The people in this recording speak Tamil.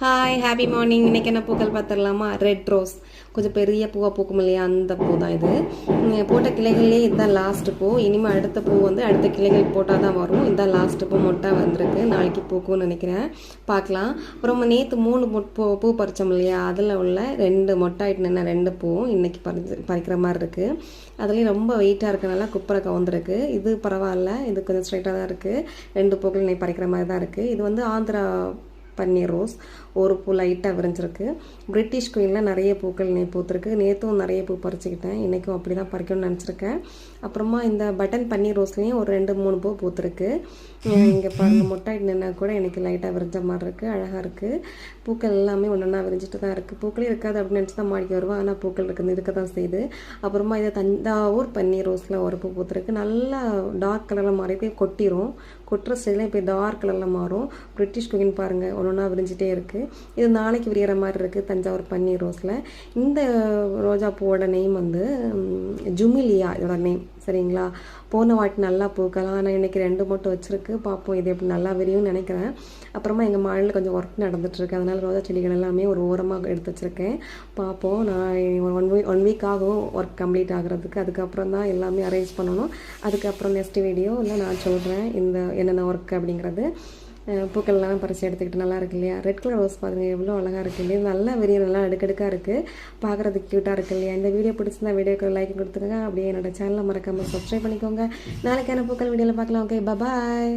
ஹாய் ஹாப்பி மார்னிங் இன்னைக்கு என்ன பூக்கள் பார்த்துடலாமா? ரெட் ரோஸ் கொஞ்சம் பெரிய பூவாக பூக்கும் இல்லையா? அந்த பூ தான் இது போட்ட கிளைகள்லேயே இதுதான் லாஸ்ட் பூ. இனிமேல் அடுத்த பூ வந்து அடுத்த கிளைகள் போட்டால் தான் வரும். இதுதான் லாஸ்ட் பூ. மொட்டை வந்திருக்கு. நாளைக்கு பூக்கும்னு நினைக்கிறேன். பார்க்கலாம். அப்புறம் நேற்று மூணு பூ பூ பறித்தோம் இல்லையா? அதில் உள்ள ரெண்டு மொட்டாயிட்டு நின்ன ரெண்டு பூவும் இன்றைக்கி பறிச்சு பறிக்கிற மாதிரி இருக்குது அதுலேயும் ரொம்ப வெயிட்டாக இருக்கனால குப்பரை கவுந்துருக்கு. இது பரவாயில்ல. இது கொஞ்சம் ஸ்ட்ரைட்டாக தான் இருக்குது ரெண்டு பூக்கள் இன்னைக்கு பறிக்கிற மாதிரி தான் இருக்குது இது வந்து ஆந்திரா பன்னீர் ரோஸ் ஒரு பூ லைட்டாக விரிஞ்சிருக்கு. பிரிட்டிஷ் குயினில் நிறைய பூக்கள் நே பூத்துருக்கு. நேற்றும் நிறைய பூ பறிச்சுக்கிட்டேன். இன்றைக்கும் அப்படி தான் பறிக்கணும்னு நினச்சிருக்கேன். அப்புறமா இந்த பட்டன் பன்னீர் ரோஸ்லேயும் ஒரு ரெண்டு மூணு பூ பூத்துருக்கு. இங்கே பாருங்க மொட்டை நின்னா கூட எனக்கு லைட்டாக விரிஞ்ச மாதிரி இருக்குது அழகாக இருக்குது பூக்கள் எல்லாமே ஒன்று ஒன்றா விரிஞ்சிட்டு தான் இருக்குது பூக்களே இருக்காது அப்படின்னு நினச்சி தான் மாடிக்கு வருவேன். ஆனால் பூக்கள் இருக்குது. இருக்க தான் செய்யுது. அப்புறமா இதை தஞ்சாவூர் பன்னீர் ரோஸில் ஒரு பூ பூத்துருக்கு. நல்லா டார்க் கலரில் மாறி போய் கொட்டிடும் கொட்டுற ஸ்டைலில் இப்போ டார்க் கலரில் மாறும். பிரிட்டிஷ் குயின் பாருங்கள் ஒன்று ஒன்றா விரிஞ்சிட்டே இருக்குது இது நாளைக்கு விரிகிற மாதிரி இருக்குது தஞ்சாவூர் பன்னீர் ரோஸில். இந்த ரோஜா பூவோட நேம் வந்து ஜுமிலியா இதோட நேம் சரிங்களா? போன வாட்டி நல்லா பூக்கலாம். ஆனால் இன்றைக்கி ரெண்டு மட்டும் வச்சுருக்கு. பார்ப்போம் இது எப்படி நல்லா விரியும்னு நினைக்கிறேன். அப்புறமா எங்கள் மாநில கொஞ்சம் ஒர்க் நடந்துகிட்ருக்கு அதனால் ரோஜா செடிகள் எல்லாமே ஒரு ஓரமாக எடுத்து வச்சுருக்கேன். பார்ப்போம் நான் ஒன் வீக் ஒன் வீக் ஆகும் ஒர்க் கம்ப்ளீட் ஆகுறதுக்கு. அதுக்கப்புறம் தான் எல்லாமே அரேஞ்ச் பண்ணணும். அதுக்கப்புறம் நெக்ஸ்ட் வீடியோ இல்லை நான் சொல்கிறேன் இந்த என்னென்ன ஒர்க் அப்படிங்கிறது. பூக்கள்லாம் பறித்து பறிச்சு எடுத்துக்கிட்டு நல்லா இருக்கு இல்லையா? ரெட் கலர் ரோஸ் பாருங்கள் எவ்வளோ அழகாக இருக்கு இல்லையா? நல்லா வெறிய நல்லா அடுக்கடுக்காக இருக்குது பார்க்குறதுக்கு க்யூட்டாக இருக்கு இல்லையா? இந்த வீடியோ பிடிச்சிருந்தா வீடியோக்கு லைக் கொடுத்துருங்க அப்படியே என்னோட சேனலை மறக்காமல் சப்ஸ்கிரைப் பண்ணிக்கோங்க. நாளைக்கான பூக்கள் வீடியோவில் பார்க்கலாம். Okay bye bye